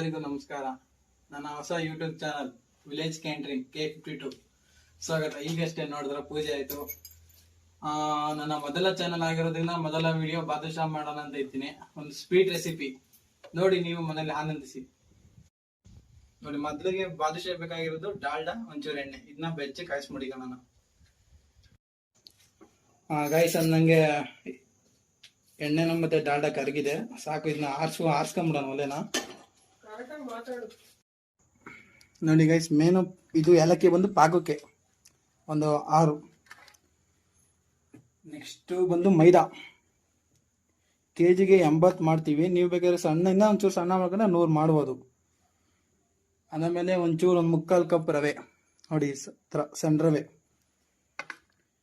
ಎಲ್ಲರಿಗೂ ನಮಸ್ಕಾರ. ನನ್ನ ಹೊಸ YouTube channel village ಕ್ಯಾಂಟ್ರಿಂಗ್ K fifty two ಸ್ವಾಗತ. ಈಗಷ್ಟೇ ನೋಡಿದ್ರೆ ಪೂಜೆ ಆಯಿತು. ನನ್ನ ಮೊದಲ ಚಾನಲ್ ಆಗಿರೋದ್ರಿಂದ ಮೊದಲ ವಿಡಿಯೋ ಬಾದುಷಾ ಮಾಡೋಣ ಅಂತ ಇದ್ದೀನಿ. ಒಂದು ಸ್ವೀಟ್ ರೆಸಿಪಿ ನೋಡಿ ನೀವು ಮನೇಲಿ ಆನಂದಿಸಿ. ನೋಡಿ, ಮೊದಲಿಗೆ ಬಾದುಷಾ ಬೇಕಾಗಿರೋದು ಡಾಲ್ಡಾ, ಒಂಚೂರು ಎಣ್ಣೆ. ಇದನ್ನ ಬೆಚ್ಚಿ ಕಾಯಿಸ್ಬಿಡಿಗೋಣ ಗಾಯ್ಸ್ ಅಂದಂಗೆ ಎಣ್ಣೆನ ಮತ್ತೆ ಡಾಲ್ಡಾ ಕರಗಿದೆ. ಸಾಕು, ಇದನ್ನ ಆರ್ಸು, ಆರ್ಸ್ಕೊಂಬಿಡೋಣ ಒಲೆನ. ನೋಡಿ ಗೈಸ್ ಮೇನು ಇದು ಏಲಕ್ಕಿ ಬಂದು ಪಾಕಕ್ಕೆ ಒಂದು ಆರು. ನೆಕ್ಸ್ಟು ಬಂದು ಮೈದಾ. ಕೆಜಿಗೆ ಎಂಬತ್ತು ಮಾಡ್ತೀವಿ. ನೀವು ಬೇಕಾದ್ರೆ ಸಣ್ಣ, ಇನ್ನೂ ಒಂಚೂರು ಸಣ್ಣ ಮಾಡ್ಕೊಂಡ್ರೆ ನೂರು ಮಾಡ್ಬೋದು. ಆಮೇಲೆ ಒಂಚೂರು ಒಂದು ಮುಕ್ಕಾಲು ಕಪ್ ರವೆ. ನೋಡಿ ತರ, ಸಣ್ಣ ರವೆ.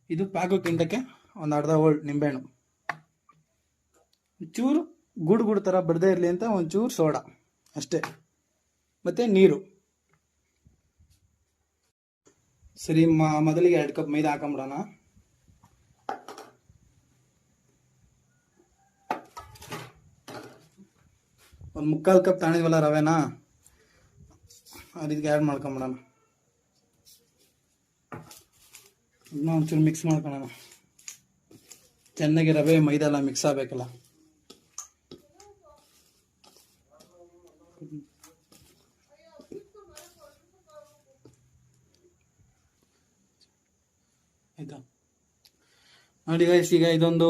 ಇದು ಪ್ಯಾಕು ಕಿಂಡಕ್ಕೆ ಒಂದು ಅರ್ಧ ಓಲ್ಡ್ ನಿಂಬೆಹಣ್ಣು. ಒಂಚೂರು ಗುಡ್ ಗುಡ್ ಥರ ಬರದೇ ಇರಲಿ ಅಂತ ಒಂಚೂರು ಸೋಡಾ. ಅಷ್ಟೇ. ಮತ್ತೆ ನೀರು. ಸರಿ ಮೊದಲಿಗೆ ಎರಡು ಕಪ್ ಮೈದಾ ಹಾಕೊಂಬಿಡೋಣ. ಒಂದು ಮುಕ್ಕಾಲು ಕಪ್ ತಾಣಿದ್ವಲ್ಲ ರವೆನಾ? ಅದಕ್ಕೆ ಆ್ಯಡ್ ಮಾಡ್ಕೊಂಬಿಡೋಣ. ಇನ್ನೂ ಒಂಚೂರು ಮಿಕ್ಸ್ ಮಾಡ್ಕೊಳೋಣ. ಚೆನ್ನಾಗಿ ರವೆ ಮೈದಾ ಎಲ್ಲ ಮಿಕ್ಸ್ ಆಗಬೇಕಲ್ಲ. ನೋಡಿ ಗೈಸ್ ಈಗ ಇದೊಂದು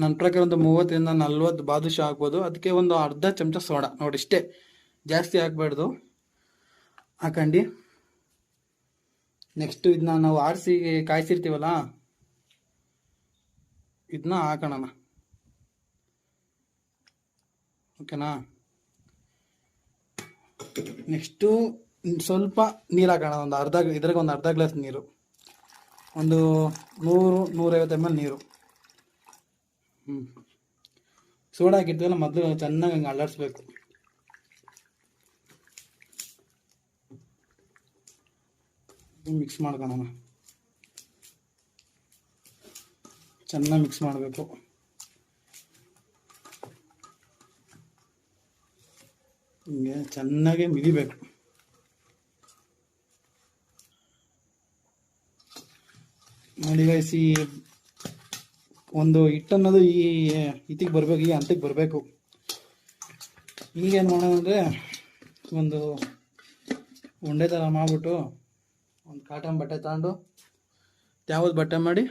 ನನ್ನ ಪ್ರಕಾರ ಒಂದು ಮೂವತ್ತರಿಂದ ನಲ್ವತ್ತು ಬಾದುಷಾ ಹಾಕ್ಬೋದು ಅದಕ್ಕೆ ಒಂದು ಅರ್ಧ ಚಮಚ ಸೋಡಾ. ನೋಡಿ ಇಷ್ಟೇ. ಜಾಸ್ತಿ ಹಾಕ್ಬಾರ್ದು ಹಾಕಂಡು. ನೆಕ್ಸ್ಟ್ ಇದನ್ನ ನಾವು ಆರಿಸಿ ಕಾಯಿಸಿರ್ತೀವಲ್ಲ? ಇದನ್ನ ಹಾಕೋಣ ಓಕೆನಾ? ನೆಕ್ಸ್ಟು ಸ್ವಲ್ಪ ನೀರು ಹಾಕೋಣ. ಒಂದು ಅರ್ಧ, ಇದ್ರಾಗ ಒಂದು ಅರ್ಧ ಗ್ಲಾಸ್ ನೀರು. ಒಂದು ನೂರು, ನೂರೈವತ್ತು ಎಂ ಎಲ್ ನೀರು. ಹ್ಞೂ ಸೋಡಾ ಹಾಕಿರ್ತೀವಲ್ಲ ಮೊದಲು ಚೆನ್ನಾಗಿ ಹಂಗೆ ಅಲ್ಲಾಡಿಸ್ಬೇಕು. ಮಿಕ್ಸ್ ಮಾಡ್ಕೊಳ್ಳೋಣ ಚೆನ್ನಾಗಿ ಮಿಕ್ಸ್ ಮಾಡಬೇಕು. ಹಿಂಗೆ ಚೆನ್ನಾಗಿ ಮಿದಿಬೇಕು. ನೋಡಿ ಗೈಸ್ ಈ ಒಂದು ಹಿಟ್ಟು ಅನ್ನೋದು ಈ ಇತಿಗೆ ಬರಬೇಕು, ಈ ಹಂತಕ್ಕೆ ಬರಬೇಕು. ಈಗೇನು ಮಾಡೋಣ ಅಂದರೆ, ಒಂದು ಉಂಡೆ ಥರ ಮಾಡಿಬಿಟ್ಟು ಒಂದು ಕಾಟನ್ ಬಟ್ಟೆ ತಗೊಂಡು ಯಾವ್ದು ಬಟ್ಟೆ ಮಾಡಿ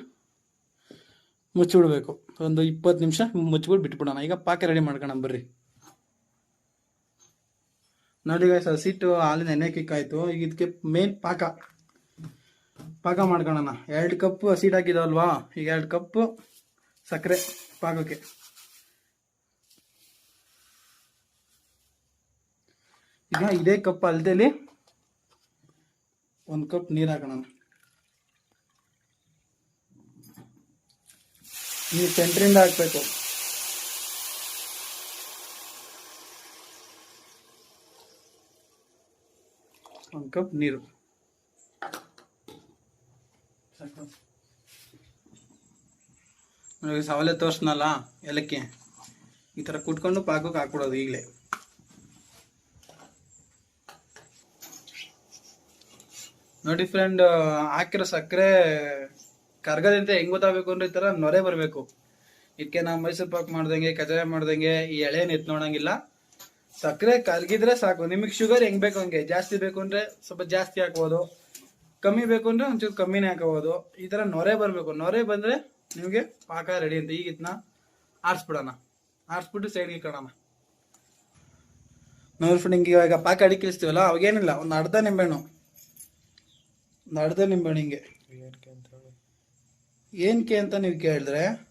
ಮುಚ್ಚಿಬಿಡ್ಬೇಕು. ಒಂದು ಇಪ್ಪತ್ತು ನಿಮಿಷ ಮುಚ್ಚಿಬಿಟ್ಟು ಬಿಟ್ಬಿಡೋಣ. ಈಗ ಪಾಕ ರೆಡಿ ಮಾಡ್ಕೊಳ್ಳೋಣ ಬರ್ರಿ. ನೋಡಿ ಗೈಸ್ ಹಸಿಟ್ಟು ಹಾಲಿನ ಎಣ್ಣೆ ಕಿಕ್ಕಾಯಿತು ಈಗ ಇದಕ್ಕೆ ಮೇನ್ ಪಾಕ. ಪಾಕ ಮಾಡ್ಕೊಳ್ಳೋಣ ಎರಡು ಕಪ್ ಹಸಿಟ್ಟು ಹಾಕಿದವಲ್ವಾ ಈಗ ಎರಡು ಕಪ್ ಸಕ್ಕರೆ ಪಾಕಕ್ಕೆ. ಈಗ ಇದೇ ಕಪ್ ಅಲ್ದೇಲಿ ಒಂದು ಕಪ್ ನೀರು ಹಾಕೋಣ. ನೀರು ಸೆಂಟ್ರಿಂದ ಹಾಕಬೇಕು. ಒಂದು ಕಪ್ ನೀರು. ನನಗೆ ಸವಾಲೆ ತೋರಿಸ್ನಲ್ಲ, ಏಲಕ್ಕಿ. ಈ ಥರ ಕುಟ್ಕೊಂಡು ಪಾಕಕ್ಕೆ ಹಾಕ್ಬಿಡೋದು ಈಗಲೇ. ನೋಡಿ ಫ್ರೆಂಡ್ ಹಾಕಿರೋ ಸಕ್ಕರೆ ಕರ್ಗದಂತೆ ಹೆಂಗ್ ಗೊತ್ತಾಗಬೇಕು ಅಂದ್ರೆ ಈ ಥರ ನೊರೆ ಬರಬೇಕು. ಇದಕ್ಕೆ ನಾವು ಮೈಸೂರು ಪಾಕ್ ಮಾಡ್ದಂಗೆ ಕಜಾಯ ಮಾಡ್ದಂಗೆ, ಈ ಎಳೆನ ಎತ್ ನೋಡಂಗಿಲ್ಲ. ಸಕ್ಕರೆ ಕರ್ಗಿದ್ರೆ ಸಾಕು. ನಿಮಗೆ ಶುಗರ್ ಹೆಂಗ್ ಬೇಕು ಹಂಗೆ? ಜಾಸ್ತಿ ಬೇಕು ಅಂದ್ರೆ ಸ್ವಲ್ಪ ಜಾಸ್ತಿ ಹಾಕ್ಬೋದು. ಕಮ್ಮಿ ಬೇಕು ಅಂದ್ರೆ ಒಂಚೂರು ಕಮ್ಮಿನೇ ಹಾಕಬಹುದು. ಈ ತರ ನೊರೆ ಬರಬೇಕು. ನೊರೆ ಬಂದ್ರೆ ನಿಮಗೆ ಪಾಕ ರೆಡಿ ಅಂತ. ಈಗ ಇದನ್ನ ಆರಿಸ್ಬಿಡೋಣ. ಆರಿಸ್ಬಿಟ್ಟು ಸೈಡ್ಗೆ ಕಾಣೋಣ ನೋಡಿ ಫ್ರೆಂಡ್ ಹಿಂಗೆ ಇವಾಗ ಪಾಕ ಅಡಿಕಿಳಿಸ್ತೀವಲ್ಲ ಅವಾಗೇನಿಲ್ಲ ಒಂದು ಅರ್ಧ ನಿಂಬೆಹಣ್ಣು. ಒಂದು ಅರ್ಧ ನಿಂಬೆಹಣ್ಣು ಹಿಂಗೆ. ಏನಕ್ಕೆ ಅಂತ ನೀವು ಕೇಳಿದ್ರೆ,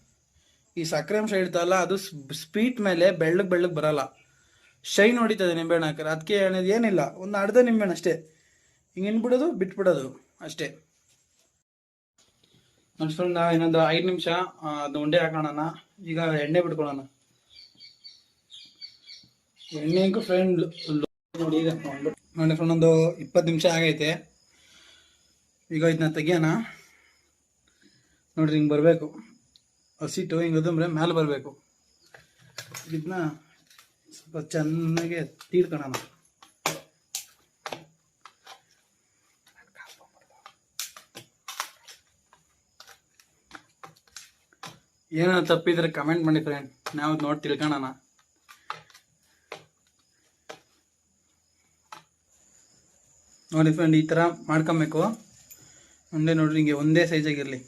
ಈ ಸಕ್ಕರೆ ಅಂಶ ಇಡ್ತಲ್ಲ ಅದು ಸ್ಪೀಟ್ ಮೇಲೆ ಬೆಳ್ಳಗ್ ಬೆಳ್ಳಗ್ ಬರಲ್ಲ. ಶೈನ್ ಹೊಡಿತದೆ ನಿಂಬೆಹಣ್ಣು ಹಾಕಿದ್ರೆ. ಅದಕ್ಕೆ ಏನಿಲ್ಲ, ಒಂದು ಅರ್ಧ ನಿಂಬೆಹಣ್ಣು ಅಷ್ಟೇ. ಹಿಂಗೆ ಇನ್ಬಿಡೋದು ಬಿಟ್ಬಿಡೋದು. ಅಷ್ಟೇ. ಫ್ರೆಂಡ್ ಇನ್ನೊಂದು ಐದು ನಿಮಿಷ ಅದು ಉಂಡೆ ಹಾಕೋಣ ಈಗ ಎಣ್ಣೆ ಬಿಟ್ಕೊಳ್ಳೋಣ ಎಣ್ಣೆ ಫ್ರೆಂಡ್ ನೋಡಿ ಈಗ ನೋಡಿ ಫ್ರೆಂಡ್ ಒಂದು ಇಪ್ಪತ್ತು ನಿಮಿಷ ಆಗೈತೆ. ಈಗ ಇದನ್ನ ತೆಗಿಯೋಣ. ನೋಡ್ರಿ ಹಿಂಗೆ ಬರಬೇಕು. ಹಸಿಟ್ಟು ಹಿಂಗೆ ಅದಂದ್ರೆ ಮೇಲೆ ಬರಬೇಕು. ಇದನ್ನ ಸ್ವಲ್ಪ ಚೆನ್ನಾಗಿ ತೀಡ್ಕೊಳ್ಳೋಣ ಏನೋ ತಪ್ಪಿದ್ರೆ ಕಮೆಂಟ್ ಮಾಡಿ ಫ್ರೆಂಡ್ ನಾವು ನೋಡಿ ತಿಳ್ಕೊಳ್ಳೋಣ ನೋಡಿ ಫ್ರೆಂಡ್ ಈ ಥರ ಮಾಡ್ಕೊಬೇಕು. ಒಂದೇ ನೋಡಿರಿ ಹಿಂಗೆ ಒಂದೇ ಸೈಜಾಗಿರಲಿ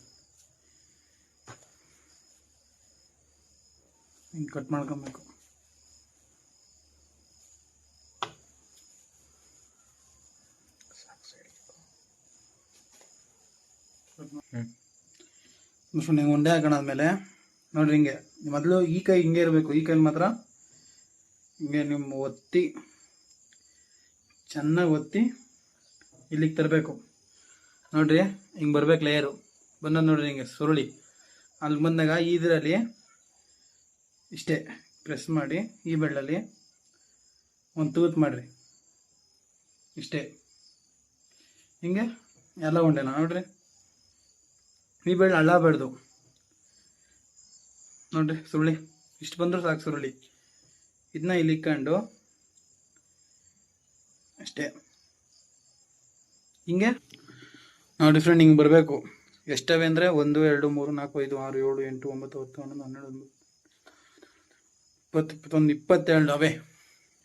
ಹಿಂಗೆ ಕಟ್ ಮಾಡ್ಕೊಬೇಕು. ಫ್ರೆಂಡ್ ಹಿಂಗೆ ಹಾಕೋಣ ಹಾಕೋಣಾದ್ಮೇಲೆ ನೋಡ್ರಿ ಹಿಂಗೆ ಮೊದಲು ಈ ಕೈ ಹಿಂಗೆ ಇರಬೇಕು, ಈ ಕೈ ಮಾತ್ರ ಹಿಂಗೆ ನಿಮ್ಮ ಒತ್ತಿ, ಚೆನ್ನಾಗಿ ಒತ್ತಿ ಇಲ್ಲಿಗೆ ತರಬೇಕು. ನೋಡ್ರಿ, ಹಿಂಗೆ ಬರ್ಬೇಕು ಲೇಯರು ಬಂದದ್ದು ನೋಡ್ರಿ ಹಿಂಗೆ, ಸುರುಳಿ. ಅಲ್ಲಿ ಬಂದಾಗ ಇದರಲ್ಲಿ ಇಷ್ಟೇ ಪ್ರೆಸ್ ಮಾಡಿ ಈ ಬೆಳ್ಳಲ್ಲಿ ಒಂದು ತೂತ್ ಮಾಡಿರಿ. ಇಷ್ಟೇ. ಹಿಂಗೆ ಎಲ್ಲ ಉಂಡೆನ ನೋಡ್ರಿ? ಈ ಬೆಳ್ಳ ಅಳ್ಳಬಾರ್ದು ನೋಡ್ರಿ, ಸುರುಳಿ. ಇಷ್ಟು ಬಂದರೂ ಸಾಕು ಸುರುಳಿ. ಇದನ್ನ ಇಲ್ಲಿ ಇಕ್ಕಂಡು, ಅಷ್ಟೇ. ಹಿಂಗೆ? ನೋಡಿ ಫ್ರೆಂಡ್ ಹಿಂಗೆ ಬರಬೇಕು. ಎಷ್ಟವೆ ಅಂದರೆ ಒಂದು, ಎರಡು, ಮೂರು, ನಾಲ್ಕು, ಐದು, ಆರು, ಏಳು, ಎಂಟು, ಒಂಬತ್ತು, ಹತ್ತು, ಹನ್ನೊಂದು, ಹನ್ನೆರಡು, ಒಂದು, ಇಪ್ಪತ್ತು, ಇಪ್ಪತ್ತೊಂದು ಇಪ್ಪತ್ತೆರಡು ಅವೇ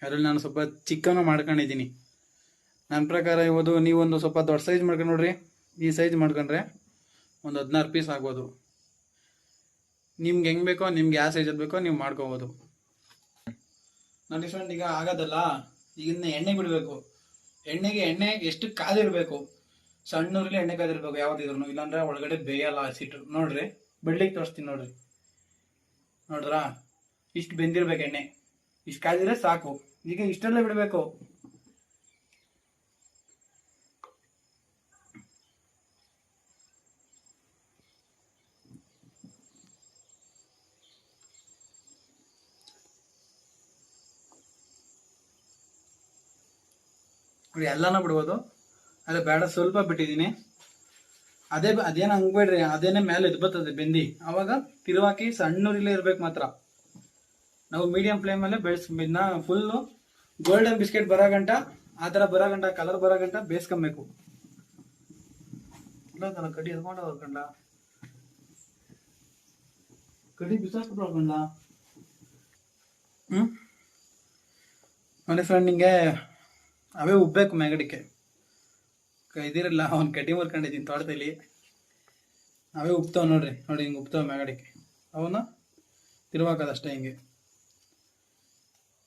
ಅದರಲ್ಲಿ ನಾನು ಸ್ವಲ್ಪ ಚಿಕ್ಕನೂ ಮಾಡ್ಕೊಂಡಿದ್ದೀನಿ. ನನ್ನ ಪ್ರಕಾರ ಇವತ್ತು ನೀವೊಂದು ಸ್ವಲ್ಪ ದೊಡ್ಡ ಸೈಜ್ ಮಾಡ್ಕೊಂಡು ನೋಡ್ರಿ. ಈ ಸೈಜ್ ಮಾಡ್ಕೊಂಡ್ರೆ ಒಂದು ಹದಿನಾರು ಪೀಸ್ ಆಗ್ಬೋದು. ನಿಮ್ಗೆ ಹೆಂಗ್ ಬೇಕೋ, ನಿಮ್ಗೆ ಯಾವ ಸೈಜ್ ಬೇಕೋ ನೀವು ಮಾಡ್ಕೋಬಹುದು ನೋಡಿ ಫ್ರೆಂಡ್ ಈಗ ಆಗೋದಲ್ಲ? ಈಗಿನ ಎಣ್ಣೆ ಬಿಡಬೇಕು. ಎಣ್ಣೆಗೆ ಎಣ್ಣೆ ಎಷ್ಟು ಕಾದಿರಬೇಕು ಸಣ್ಣೂರಲ್ಲಿ ಎಣ್ಣೆ ಕಾದಿರ್ಬೇಕು ಯಾವ್ದಿದ್ರು ಇಲ್ಲಾಂದ್ರೆ ಒಳಗಡೆ ಬೇಯಲ್ಲ ಹಸಿಟ್ಟು. ನೋಡ್ರಿ, ಬೆಳ್ಳಿಗೆ ತೋರಿಸ್ತೀನಿ ನೋಡ್ರಿ. ನೋಡ್ರಾ ಇಷ್ಟು ಬೆಂದಿರ್ಬೇಕು ಎಣ್ಣೆ. ಇಷ್ಟು ಕಾದಿದ್ರೆ ಸಾಕು. ಈಗ ಇಷ್ಟೆಲ್ಲ ಬಿಡಬೇಕು. ನೋಡಿ ಎಲ್ಲಾನು ಬಿಡ್ಬೋದು. ಅದೇ ಬೇಡ, ಸ್ವಲ್ಪ ಬಿಟ್ಟಿದ್ದೀನಿ. ಅದೇ ಅದೇನು ಹಂಗ್ಬೇಡ್ರಿ ಅದೇನೇ ಮೇಲೆ ಎದ್ದು ಬರ್ತದೆ ಬೆಂದಿ. ಅವಾಗ ತಿರುವಾಕಿ ಸಣ್ಣೂರಿಲೇ ಇರ್ಬೇಕು ಮಾತ್ರ. ನಾವು ಮೀಡಿಯಂ ಫ್ಲೇಮಲ್ಲೇ ಬೆಳೆಸ್ ಇದನ್ನ ಫುಲ್ಲು ಗೋಲ್ಡನ್ ಬಿಸ್ಕೆಟ್ ಬರೋ ಗಂಟ, ಆ ಥರ ಬರೋ ಗಂಟ ಕಲರ್ ಬರೋ ಗಂಟ ಬೇಯಿಸ್ಕೊಬೇಕು. ಇಲ್ಲ ಕಡಿ ಎದ್ಕೊಂಡು ಹೋಗ್ಕಂಡ ಕಡಿ ಬಿಸಾಕ್ಬಿಟ್ಟು ಹೋಗ್ಕಂಡ ಹ್ಞೂ ನೋಡಿ ಫ್ರೆಂಡ್ ನಿಂಗೆ ಅವೇ ಉಬ್ಬೇಕು ಮ್ಯಾಗಡಿಕೆ. ಇದಿರಲ್ಲ, ಅವ್ನು ಕಡ್ಡಿ ಮುರ್ಕೊಂಡಿದ್ದೀನಿ ತೋಟದಲ್ಲಿ. ಅವೇ ಉಪ್ತಾವ ನೋಡ್ರಿ, ನೋಡಿ ಹಿಂಗೆ ಉಪ್ತಾವ ಮ್ಯಾಗಡಿಕೆ. ಅವನ್ನ ತಿರುವಾಕದಷ್ಟೇ ಹಿಂಗೆ.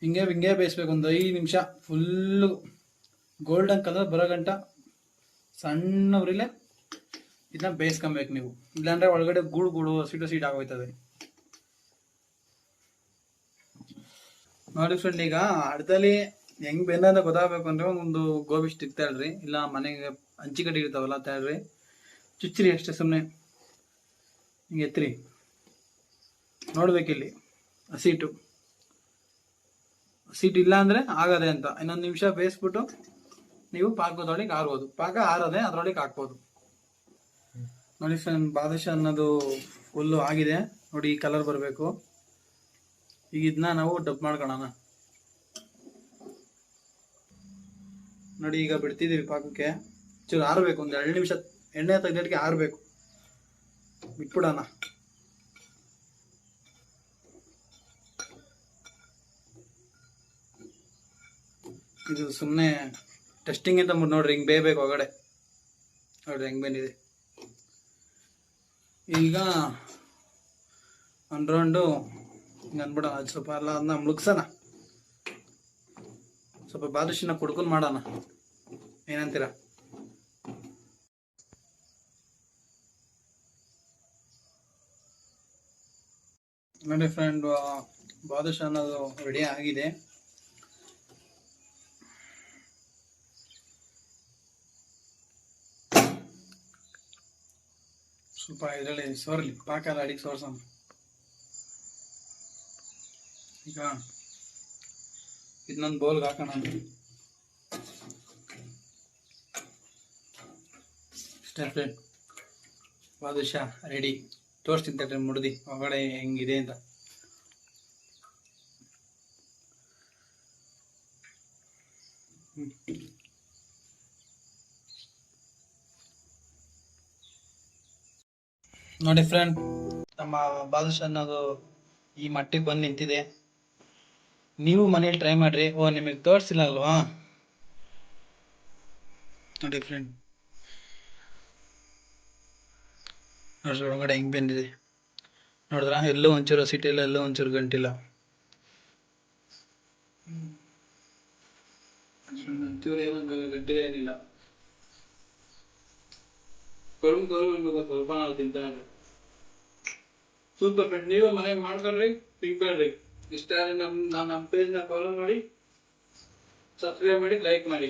ಹಿಂಗೆ ಹಿಂಗೆ ಬೇಯಿಸ್ಬೇಕು ಒಂದು ಐದು ನಿಮಿಷ ಫುಲ್ಲು ಗೋಲ್ಡನ್ ಕಲರ್ ಬರೋ ಗಂಟ ಸಣ್ಣ ಉರಿಲೆ ಇದನ್ನ ಬೇಯಿಸ್ಕೊಬೇಕು ನೀವು. ಇಲ್ಲಾಂದ್ರೆ ಒಳಗಡೆ ಗೂಡು ಗೂಡು ಸೀಟು ಸೀಟ್ ಆಗೋಯ್ತದೆ. ನೋಡಿ ಫ್ರೆಂಡ್ ಈಗ ಅಡ್ದಲ್ಲಿ ಹೆಂಗ್ ಬೆನ್ನದ ಗೊತ್ತಾಗಬೇಕು ಅಂದ್ರೆ ಒಂದು ಗೋಬಿ ಸ್ಟಿಕ್ ತಗೊಳ್ರಿ ಇಲ್ಲ ಮನೆಗೆ ಹಂಚಿಕಡ್ಡಿ ಇರ್ತಾವಲ್ಲ ತಾಳ್ರಿ ಚುಚ್ಚ್ರಿ ಅಷ್ಟೇ ಸುಮ್ಮನೆ ಹಿಂಗೆ ಎತ್ರಿ ನೋಡ್ಬೇಕಿಲ್ಲಿ ಸೀಟು ಸೀಟ್ ಇಲ್ಲ ಅಂದ್ರೆ ಆಗದೆ ಅಂತ. ಇನ್ನೊಂದು ನಿಮಿಷ ಬೇಯಿಸ್ಬಿಟ್ಟು ನೀವು ಪಾಕದೊಳಗೆ ಆರ್ಬೋದು. ಪಾಕ ಆರದೆ ಅದ್ರೊಳಗೆ ಹಾಕ್ಬೋದು. ನೋಡಿ ಫ್ರೆಂಡ್ ಬಾದಶ ಅನ್ನೋದು ಫುಲ್ಲು ಆಗಿದೆ. ನೋಡಿ ಈ ಕಲರ್ ಬರಬೇಕು. ಈಗ ಇದನ್ನ ನಾವು ಡಬ್ ಮಾಡ್ಕೊಳ್ಳೋಣ ನೋಡಿ, ಈಗ ಬಿಡ್ತಿದ್ದೀವಿ ಪಾಕಕ್ಕೆ. ಚೂರು ಆರಬೇಕು, ಒಂದು ಎರಡು ನಿಮಿಷ ಎಣ್ಣೆ ತೆಗೆದಕ್ಕೆ ಆರಬೇಕು. ಬಿಟ್ಬಿಡೋಣ ಇದು ಸುಮ್ಮನೆ ಟೆಸ್ಟಿಂಗ್ ಅಂತ ಮುಟ್ ನೋಡ್ರಿ, ಹಿಂಗೆ ಬೇಯಬೇಕು ಒಳಗಡೆ. ನೋಡ್ರಿ, ಹೆಂಗೆ ಬಂದಿದೆ. ಈಗ ಅನ್ರೌಂಡು ರೌಂಡು ಹಿಂಗೆ ಅಂದ್ಬಿಡೋಣ ಅದು ಸ್ವಲ್ಪ ಎಲ್ಲ ಅದನ್ನ ಮುಳುಗ್ಸೋಣ ಸ್ವಲ್ಪ ಬಾದುಷಿನ ಕುಡ್ಕೊಂಡು ಮಾಡೋಣ. ಏನಂತೀರ? ನೋಡಿ ಫ್ರೆಂಡ್ ಬಾದುಷ ಅನ್ನೋದು ರೆಡಿ ಆಗಿದೆ. ಸ್ವಲ್ಪ ಇದರಲ್ಲಿ ಸೋರ್ಲಿ, ಪಾಕ ಅಡಿಗೆ ಸೋರ್ಸೋಣ. ಈಗ ಇದನ್ನೊಂದು ಬೌಲ್ಗೆ ಹಾಕೋಣ ಅಷ್ಟೇ. ಫ್ರೆಂಡ್ ಬಾದುಷಾ ರೆಡಿ ತೋರಿಸ್ತೀನಿ ತಡ್ರಿ ಮುಡ್ದು ಒಳಗಡೆ ಹೆಂಗಿದೆ ಅಂತ. ನೋಡಿ ಫ್ರೆಂಡ್ ನಮ್ಮ ಬಾದುಷಾ ಅನ್ನೋದು ಈ ಮಟ್ಟಿಗೆ ಬಂದು ನಿಂತಿದೆ. ನೀವು ಮನೇಲಿ ಟ್ರೈ ಮಾಡ್ರಿ. ಓ, ನಿಮಗೆ ತೋರಿಸಿಲ್ಲ ಅಲ್ವಾ ನೋಡಿ ಫ್ರೆಂಡ್ ನೋಡ್ರಿ ಒಳಗಡೆ ಹೆಂಗ್ ಬಂದಿದೆ. ನೋಡಿದ್ರ? ಎಲ್ಲೂ ಒಂಚೂರು ಸಿಟಿಲ್ಲ ಎಲ್ಲೋ ಒಂಚೂರು ಗಂಟಿಲ್ಲ. ಏನಿಲ್ಲ. ಸ್ವಲ್ಪ ನಾವು ತಿಂತಾನೆ ಸೂಪರ್ ಫ್ರೆಂಡ್ ನೀವು ಮನೆಗೆ ಮಾಡ್ಕೊಳ್ರಿ ತಿನ್ಕೊಳ್ರಿ ಇಷ್ಟ ನಮ್ ನಮ್ಮ ನಮ್ಮ ಪೇಜ್ನ ಫಾಲೋ ಮಾಡಿ ಸಬ್ಸ್ಕ್ರೈಬ್ ಮಾಡಿ ಲೈಕ್ ಮಾಡಿ.